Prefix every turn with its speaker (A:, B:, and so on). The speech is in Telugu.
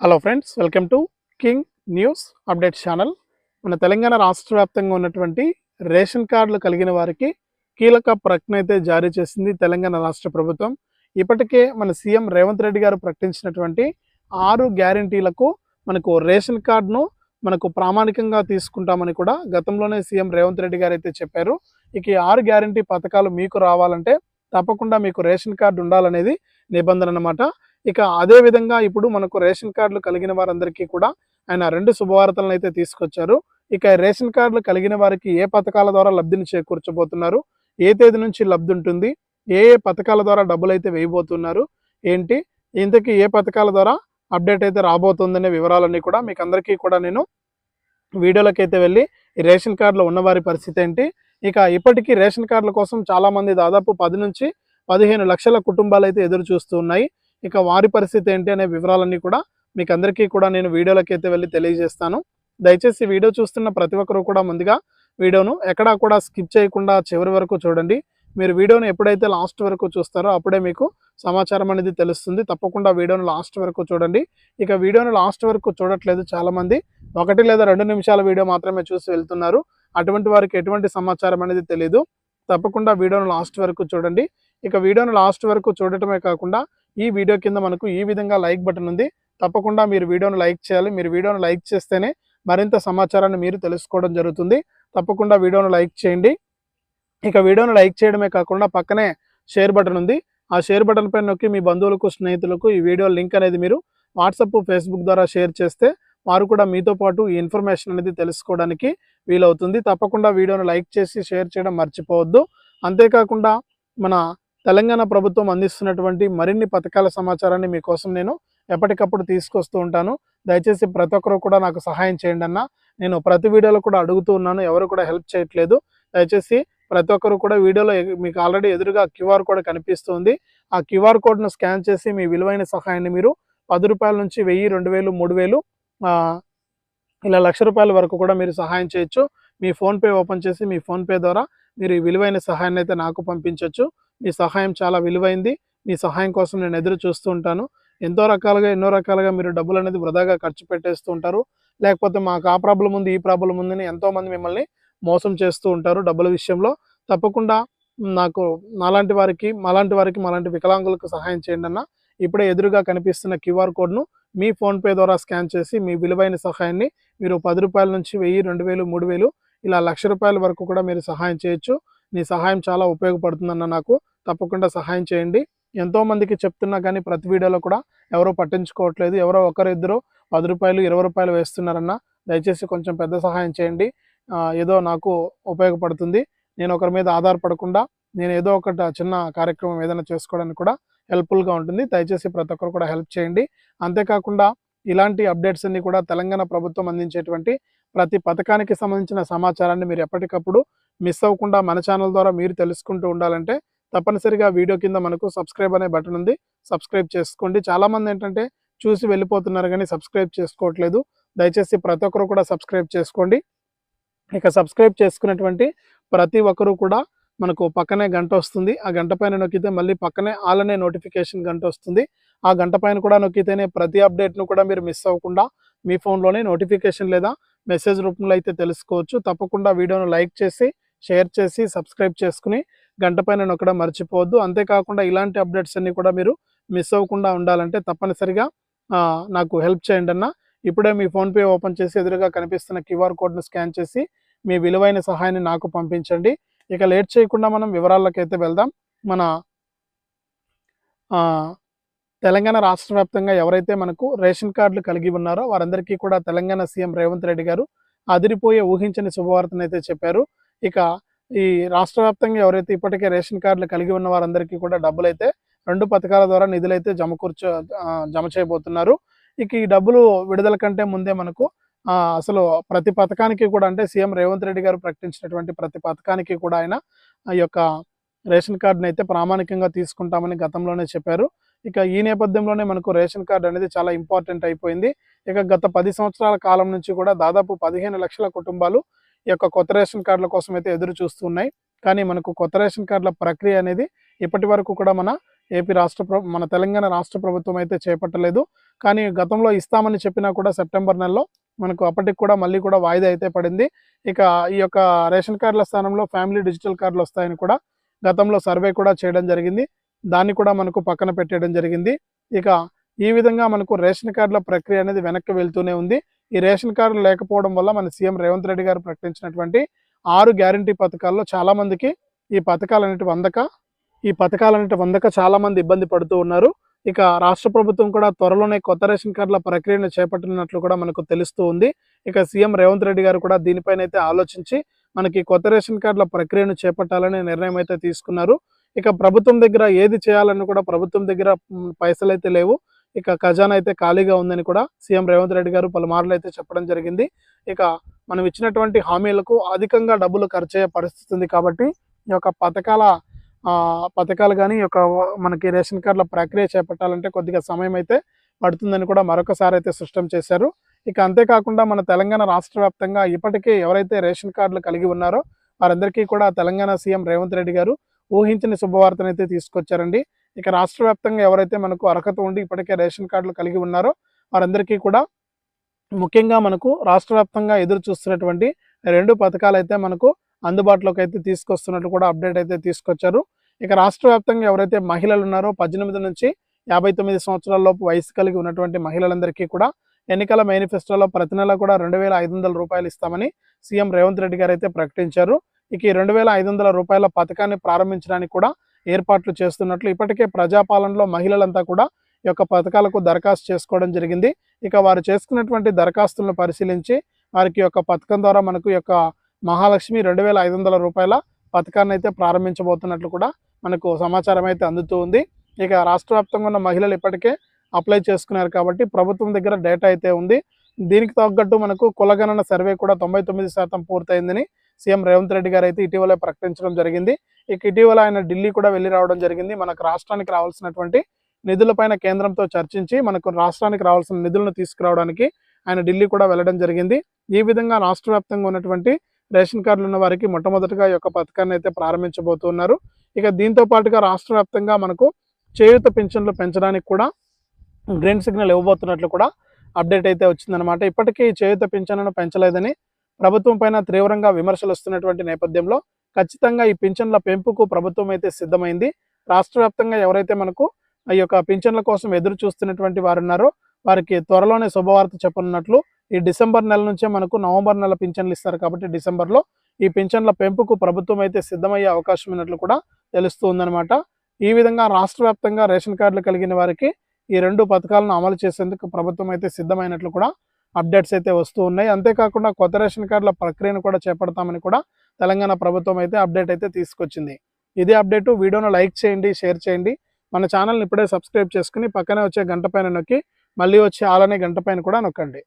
A: Hello friends welcome to King News update channel మన తెలంగాణ రాష్ట్ర వ్యాప్తంగా ఉన్నటువంటి రేషన్ కార్డులు కలిగిన వారికి కీలక ప్రకటన అయితే జారీ చేసింది తెలంగాణ రాష్ట్ర ప్రభుత్వం. ఇప్పటికే మన సీఎం రేవంత్ రెడ్డి గారు ప్రకటించినటువంటి ఆరు గ్యారంటీలకు మనకు రేషన్ కార్డును మనకు ప్రామాణికంగా తీసుకుంటామని కూడా గతంలోనే సీఎం రేవంత్ రెడ్డి గారు అయితే చెప్పారు. ఇక ఈ ఆరు గ్యారంటీ పథకాలు మీకు రావాలంటే తప్పకుండా మీకు రేషన్ కార్డు ఉండాలనేది నిబంధన అన్నమాట. ఇక అదే విధంగా ఇప్పుడు మనకు రేషన్ కార్డులు కలిగిన వారందరికీ కూడా ఆయన రెండు శుభవార్తలను అయితే తీసుకొచ్చారు. ఇక రేషన్ కార్డులు కలిగిన వారికి ఏ పథకాల ద్వారా లబ్ధిని చేకూర్చబోతున్నారు? ఏ తేదీ నుంచి లబ్ధి ఉంటుంది? ఏ ఏ పథకాల ద్వారా డబ్బులు అయితే వేయబోతున్నారు? ఏంటి? ఇంతకీ ఏ పథకాల ద్వారా అప్డేట్ అయితే రాబోతుందనే వివరాలన్నీ కూడా మీకు అందరికీ కూడా నేను వీడియోలోకి అయితే వెళ్ళి ఈ రేషన్ కార్డులో ఉన్నవారి పరిస్థితి ఏంటి? ఇక ఇప్పటికీ రేషన్ కార్డుల కోసం చాలామంది దాదాపు పది నుంచి పదిహేను లక్షల కుటుంబాలు అయితే ఎదురు చూస్తూ ఉన్నాయి. ఇక వారి పరిస్థితి ఏంటి అనే వివరాలన్నీ కూడా మీకు అందరికీ కూడా నేను వీడియోలోకి అయితే వెళ్ళి తెలియజేస్తాను. దయచేసి వీడియో చూస్తున్న ప్రతి ఒక్కరూ కూడా ముందుగా వీడియోను ఎక్కడా కూడా స్కిప్ చేయకుండా చివరి వరకు చూడండి. మీరు వీడియోను ఎప్పుడైతే లాస్ట్ వరకు చూస్తారో అప్పుడే మీకు సమాచారం అనేది తెలుస్తుంది. తప్పకుండా వీడియోను లాస్ట్ వరకు చూడండి. ఇక వీడియోను లాస్ట్ వరకు చూడట్లేదు చాలామంది. ఒకటి లేదా రెండు నిమిషాల వీడియో మాత్రమే చూసి వెళ్తున్నారు. అటువంటి వారికి ఎటువంటి సమాచారం అనేది తెలియదు తప్పకుండా వీడియోను లాస్ట్ వరకు చూడండి. ఇక వీడియోను లాస్ట్ వరకు చూడటమే కాకుండా ఈ వీడియో కింద మనకు ఈ విధంగా లైక్ బటన్ ఉంది. తప్పకుండా మీరు వీడియోను లైక్ చేయాలి. మీరు వీడియోను లైక్ చేస్తేనే మరింత సమాచారాన్ని మీరు తెలుసుకోవడం జరుగుతుంది. తప్పకుండా వీడియోను లైక్ చేయండి. ఇక వీడియోను లైక్ చేయడమే కాకుండా పక్కనే షేర్ బటన్ ఉంది. ఆ షేర్ బటన్ పైన నొక్కి మీ బంధువులకు స్నేహితులకు ఈ వీడియో లింక్ అనేది మీరు వాట్సాప్ ఫేస్బుక్ ద్వారా షేర్ చేస్తే వారు కూడా మీతో పాటు ఈ ఇన్ఫర్మేషన్ అనేది తెలుసుకోవడానికి వీలవుతుంది. తప్పకుండా వీడియోను లైక్ చేసి షేర్ చేయడం మర్చిపోవద్దు. అంతేకాకుండా మన తెలంగాణ ప్రభుత్వం అందిస్తున్నటువంటి మరిన్ని పథకాల సమాచారాన్ని మీకోసం నేను ఎప్పటికప్పుడు తీసుకొస్తూ ఉంటాను. దయచేసి ప్రతి ఒక్కరు కూడా నాకు సహాయం చేయండి అన్న. నేను ప్రతి వీడియోలో కూడా అడుగుతూ ఉన్నాను. ఎవరు కూడా హెల్ప్ చేయట్లేదు. దయచేసి ప్రతి ఒక్కరు కూడా వీడియోలో మీకు ఆల్రెడీ ఎదురుగా క్యూఆర్ కోడ్ కనిపిస్తుంది. ఆ క్యూఆర్ కోడ్ను స్కాన్ చేసి మీ విలువైన సహాయాన్ని మీరు పది రూపాయల నుంచి వెయ్యి రెండు వేలు మూడు వేలు ఇలా లక్ష రూపాయల వరకు కూడా మీరు సహాయం చేయొచ్చు. మీ ఫోన్పే ఓపెన్ చేసి మీ ఫోన్పే ద్వారా మీరు ఈ విలువైన సహాయాన్ని అయితే నాకు పంపించవచ్చు మీ సహాయం చాలా విలువైంది. మీ సహాయం కోసం నేను ఎదురు చూస్తూ ఉంటాను. ఎంతో రకాలుగా ఎన్నో రకాలుగా మీరు డబ్బులు అనేది వృధాగా ఖర్చు పెట్టేస్తూ ఉంటారు. లేకపోతే మాకు ఆ ప్రాబ్లం ఉంది ఈ ప్రాబ్లం ఉందని ఎంతోమంది మిమ్మల్ని మోసం చేస్తూ ఉంటారు డబ్బుల విషయంలో. తప్పకుండా నాకు నాలాంటి వారికి మాలాంటి వారికి మాలాంటి వికలాంగులకు సహాయం చేయండి అన్న. ఇప్పుడే ఎదురుగా కనిపిస్తున్న క్యూఆర్ కోడ్ను మీ ఫోన్పే ద్వారా స్కాన్ చేసి మీ విలువైన సహాయాన్ని మీరు పది రూపాయల నుంచి వెయ్యి రెండు వేలు మూడు వేలు ఇలా లక్ష రూపాయల వరకు కూడా మీరు సహాయం చేయొచ్చు. నీ సహాయం చాలా ఉపయోగపడుతుందన్న నాకు తప్పకుండా సహాయం చేయండి. ఎంతోమందికి చెప్తున్నా కానీ ప్రతి వీడియోలో కూడా ఎవరో పట్టించుకోవట్లేదు. ఎవరో ఒకరిద్దరు పది రూపాయలు ఇరవై రూపాయలు వేస్తున్నారన్న దయచేసి కొంచెం పెద్ద సహాయం చేయండి. ఏదో నాకు ఉపయోగపడుతుంది. నేను ఒకరి మీద ఆధారపడకుండా నేను ఏదో ఒకటి చిన్న కార్యక్రమం ఏదైనా చేసుకోవడానికి కూడా హెల్ప్ఫుల్గా ఉంటుంది. దయచేసి ప్రతి ఒక్కరు కూడా హెల్ప్ చేయండి. అంతేకాకుండా ఇలాంటి అప్డేట్స్ అన్ని కూడా తెలంగాణ ప్రభుత్వం అందించేటువంటి ప్రతి పథకానికి సంబంధించిన సమాచారాన్ని మీరు ఎప్పటికప్పుడు మిస్ అవ్వకుండా మన ఛానల్ ద్వారా మీరు తెలుసుకుంటూ ఉండాలంటే తప్పనిసరిగా వీడియో కింద మనకు సబ్స్క్రైబ్ అనే బటన్ ఉంది. సబ్స్క్రైబ్ చేసుకోండి. చాలామంది ఏంటంటే చూసి వెళ్ళిపోతున్నారు కానీ సబ్స్క్రైబ్ చేసుకోవట్లేదు. దయచేసి ప్రతి ఒక్కరు కూడా సబ్స్క్రైబ్ చేసుకోండి. ఇక సబ్స్క్రైబ్ చేసుకున్నటువంటి ప్రతి ఒక్కరూ కూడా మనకు పక్కనే గంట వస్తుంది. ఆ గంట పైన నొక్కితే మళ్ళీ పక్కనే ఆలనే నోటిఫికేషన్ గంట వస్తుంది. ఆ గంట పైన కూడా నొక్కితేనే ప్రతి అప్డేట్ను కూడా మీరు మిస్ అవ్వకుండా మీ ఫోన్లోనే నోటిఫికేషన్ లేదా మెసేజ్ రూపంలో అయితే తెలుసుకోవచ్చు. తప్పకుండా వీడియోను లైక్ చేసి షేర్ చేసి సబ్స్క్రైబ్ చేసుకుని గంట పైన నొక్కడం మర్చిపోవద్దు. అంతేకాకుండా ఇలాంటి అప్డేట్స్ అన్ని కూడా మీరు మిస్ అవ్వకుండా ఉండాలంటే తప్పనిసరిగా నాకు హెల్ప్ చేయండి అన్న. ఇప్పుడే మీ ఫోన్పే ఓపెన్ చేసి ఎదురుగా కనిపిస్తున్న క్యూఆర్ కోడ్ను స్కాన్ చేసి మీ విలువైన సహాయాన్ని నాకు పంపించండి. ఇక లేట్ చేయకుండా మనం వివరాల్లోకైతే వెళ్దాం. మన తెలంగాణ రాష్ట్ర వ్యాప్తంగా ఎవరైతే మనకు రేషన్ కార్డులు కలిగి ఉన్నారో వారందరికీ కూడా తెలంగాణ సీఎం రేవంత్ రెడ్డి గారు అదిరిపోయే ఊహించని శుభవార్తను అయితే చెప్పారు. ఇక ఈ రాష్ట్ర వ్యాప్తంగా ఎవరైతే ఇప్పటికే రేషన్ కార్డులు కలిగి ఉన్న వారందరికీ కూడా డబ్బులు అయితే రెండు పథకాల ద్వారా నిధులు అయితే జమ కూర్చో జమ చేయబోతున్నారు. ఇక ఈ డబ్బులు విడుదల కంటే ముందే మనకు అసలు ప్రతి పథకానికి కూడా అంటే సీఎం రేవంత్ రెడ్డి గారు ప్రకటించినటువంటి ప్రతి పథకానికి కూడా ఆయన ఈ యొక్క రేషన్ కార్డుని అయితే ప్రామాణికంగా తీసుకుంటామని గతంలోనే చెప్పారు. ఇక ఈ నేపథ్యంలోనే మనకు రేషన్ కార్డు అనేది చాలా ఇంపార్టెంట్ అయిపోయింది. ఇక గత పది సంవత్సరాల కాలం నుంచి కూడా దాదాపు పదిహేను లక్షల కుటుంబాలు ఈ యొక్క కొత్త రేషన్ కార్డుల కోసం అయితే ఎదురు చూస్తున్నాయి కానీ మనకు కొత్త రేషన్ కార్డుల ప్రక్రియ అనేది ఇప్పటి వరకు కూడా మన ఏపీ రాష్ట్ర మన తెలంగాణ రాష్ట్ర ప్రభుత్వం అయితే చేపట్టలేదు. కానీ గతంలో ఇస్తామని చెప్పినా కూడా సెప్టెంబర్ నెలలో మనకు అప్పటికి కూడా మళ్ళీ కూడా వాయిదా అయితే పడింది. ఇక ఈ యొక్క రేషన్ కార్డుల స్థానంలో ఫ్యామిలీ డిజిటల్ కార్డులు వస్తాయని కూడా గతంలో సర్వే కూడా చేయడం జరిగింది. దాన్ని కూడా మనకు పక్కన పెట్టేయడం జరిగింది. ఇక ఈ విధంగా మనకు రేషన్ కార్డుల ప్రక్రియ అనేది వెనక్కి వెళ్తూనే ఉంది. ఈ రేషన్ కార్డులు లేకపోవడం వల్ల మన సీఎం రేవంత్ రెడ్డి గారు ప్రకటించినటువంటి ఆరు గ్యారంటీ పథకాల్లో చాలామందికి ఈ పథకాలు వందక ఈ పథకాలు వందక చాలామంది ఇబ్బంది పడుతూ ఉన్నారు. ఇక రాష్ట్ర ప్రభుత్వం కూడా త్వరలోనే కొత్త రేషన్ కార్డుల ప్రక్రియను చేపట్టినట్లు కూడా మనకు తెలుస్తూ ఉంది. ఇక సీఎం రేవంత్ రెడ్డి గారు కూడా దీనిపైన అయితే ఆలోచించి మనకి కొత్త రేషన్ కార్డుల ప్రక్రియను చేపట్టాలనే నిర్ణయం అయితే తీసుకున్నారు. ఇక ప్రభుత్వం దగ్గర ఏది చేయాలని కూడా ప్రభుత్వం దగ్గర పైసలు అయితే లేవు. ఇక ఖజానా అయితే ఖాళీగా ఉందని కూడా సీఎం రేవంత్ రెడ్డి గారు పలుమార్లు అయితే చెప్పడం జరిగింది. ఇక మనం ఇచ్చినటువంటి హామీలకు అధికంగా డబ్బులు ఖర్చు అయ్యే పరిస్థితి ఉంది కాబట్టి ఈ యొక్క పథకాల పథకాలు కానీ ఈ యొక్క మనకి రేషన్ కార్డుల ప్రక్రియ చేపట్టాలంటే కొద్దిగా సమయం అయితే పడుతుందని కూడా మరొకసారి అయితే స్పష్టం చేశారు. ఇక అంతేకాకుండా మన తెలంగాణ రాష్ట్ర వ్యాప్తంగా ఇప్పటికే ఎవరైతే రేషన్ కార్డులు కలిగి ఉన్నారో వారందరికీ కూడా తెలంగాణ సీఎం రేవంత్ రెడ్డి గారు ఊహించని శుభవార్తనైతే తీసుకొచ్చారండి. ఇక రాష్ట్ర వ్యాప్తంగా ఎవరైతే మనకు అర్హత ఉండి ఇప్పటికే రేషన్ కార్డులు కలిగి ఉన్నారో వారందరికీ కూడా ముఖ్యంగా మనకు రాష్ట్ర వ్యాప్తంగా ఎదురు చూస్తున్నటువంటి రెండు పథకాలు అయితే మనకు అందుబాటులోకి అయితే తీసుకొస్తున్నట్లు కూడా అప్డేట్ అయితే తీసుకొచ్చారు. ఇక రాష్ట్ర వ్యాప్తంగా ఎవరైతే మహిళలు ఉన్నారో పద్దెనిమిది నుంచి యాభై తొమ్మిది సంవత్సరాల లోపు వయసు కలిగి ఉన్నటువంటి మహిళలందరికీ కూడా ఎన్నికల మేనిఫెస్టోలో ప్రతి నెల కూడా రెండు వేల ఐదు వందల రూపాయలు ఇస్తామని సీఎం రేవంత్ రెడ్డి గారు అయితే ప్రకటించారు. ఇక ఈ రెండు వేల ఐదు వందల రూపాయల పథకాన్ని ప్రారంభించడానికి కూడా ఏర్పాట్లు చేస్తున్నట్లు ఇప్పటికే ప్రజాపాలనలో మహిళలంతా కూడా ఈ యొక్క పథకాలకు దరఖాస్తు చేసుకోవడం జరిగింది. ఇక వారు చేసుకున్నటువంటి దరఖాస్తులను పరిశీలించి వారికి యొక్క పథకం ద్వారా మనకు యొక్క మహాలక్ష్మి రెండు వేల ఐదు వందల రూపాయల పథకాన్ని అయితే ప్రారంభించబోతున్నట్లు కూడా మనకు సమాచారం అయితే అందుతూ ఉంది. ఇక రాష్ట్ర వ్యాప్తంగా ఉన్న మహిళలు ఇప్పటికే అప్లై చేసుకున్నారు కాబట్టి ప్రభుత్వం దగ్గర డేటా అయితే ఉంది. దీనికి తగ్గట్టు మనకు కులగణన సర్వే కూడా తొంభై తొమ్మిది శాతం పూర్తయిందని సీఎం రేవంత్ రెడ్డి గారు అయితే ఇటీవలే ప్రకటించడం జరిగింది. ఇక ఇటీవల ఆయన ఢిల్లీ కూడా వెళ్ళి రావడం జరిగింది. మనకు రాష్ట్రానికి రావాల్సినటువంటి నిధులపైన కేంద్రంతో చర్చించి మనకు రాష్ట్రానికి రావాల్సిన నిధులను తీసుకురావడానికి ఆయన ఢిల్లీ కూడా వెళ్ళడం జరిగింది. ఈ విధంగా రాష్ట్ర ఉన్నటువంటి రేషన్ కార్డులు ఉన్న వారికి మొట్టమొదటిగా ఈ యొక్క పథకాన్ని అయితే ప్రారంభించబోతున్నారు. ఇక దీంతో పాటుగా రాష్ట్ర వ్యాప్తంగా మనకు చేయూత పింఛన్లు పెంచడానికి కూడా గ్రీన్ సిగ్నల్ ఇవ్వబోతున్నట్లు కూడా అప్డేట్ అయితే వచ్చిందనమాట ఇప్పటికీ చేయూత పింఛన్లను పెంచలేదని ప్రభుత్వం పైన తీవ్రంగా విమర్శలు వస్తున్నటువంటి నేపథ్యంలో ఖచ్చితంగా ఈ పింఛన్ల పెంపుకు ప్రభుత్వం అయితే సిద్ధమైంది. రాష్ట్ర ఎవరైతే మనకు ఈ యొక్క పింఛన్ల కోసం ఎదురు చూస్తున్నటువంటి వారు ఉన్నారో వారికి త్వరలోనే శుభవార్త చెప్పనున్నట్లు ఈ డిసెంబర్ నెల నుంచే మనకు నవంబర్ నెల పింఛన్లు ఇస్తారు కాబట్టి డిసెంబర్లో ఈ పింఛన్ల పెంపుకు ప్రభుత్వం అయితే సిద్ధమయ్యే అవకాశం ఉన్నట్లు కూడా తెలుస్తూ ఉందన్నమాట. ఈ విధంగా రాష్ట్ర రేషన్ కార్డులు కలిగిన వారికి ఈ రెండు పథకాలను అమలు చేసేందుకు ప్రభుత్వం అయితే సిద్ధమైనట్లు కూడా అప్డేట్స్ అయితే వస్తూ ఉన్నాయి. అంతేకాకుండా కొత్త రేషన్ కార్డుల ప్రక్రియను కూడా చేపడతామని కూడా తెలంగాణ ప్రభుత్వం అయితే అప్డేట్ అయితే తీసుకొచ్చింది. ఇదే అప్డేటు వీడియోను లైక్ చేయండి షేర్ చేయండి. మన ఛానల్ని ఇప్పుడే సబ్స్క్రైబ్ చేసుకుని పక్కనే వచ్చే గంట పైన నొక్కి మళ్ళీ వచ్చే ఆలనే గంట పైన కూడా నొక్కండి.